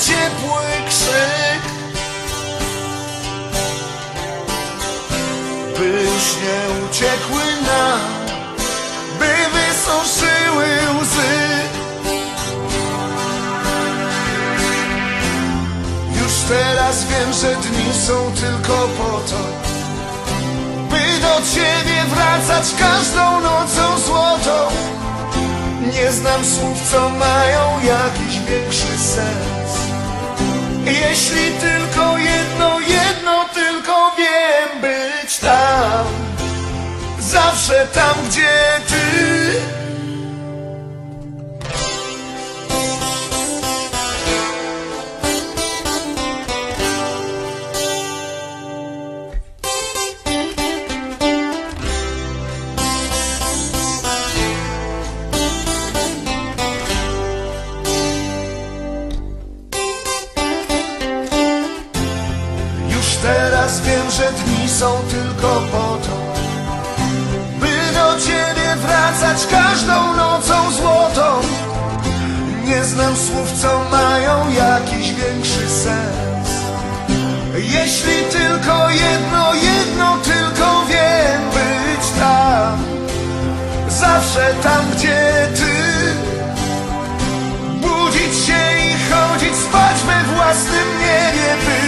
ciepły krzyk. By już nie uciekły nam By wysuszyły łzy. Już teraz wiem, że dni są tylko po to By do ciebie wracać każdą nocą złotą. Nie znam słów, co mają jakiś większy sens Jeśli tylko jedno, jedno tylko wiem Być tam. Zawsze tam, gdzie wiem, że dni są tylko po to By do ciebie wracać każdą nocą złotą. Nie znam słów, co mają jakiś większy sens. Jeśli tylko jedno, jedno tylko wiem Być tam, zawsze tam, gdzie ty. Budzić się i chodzić spać we własnym niebie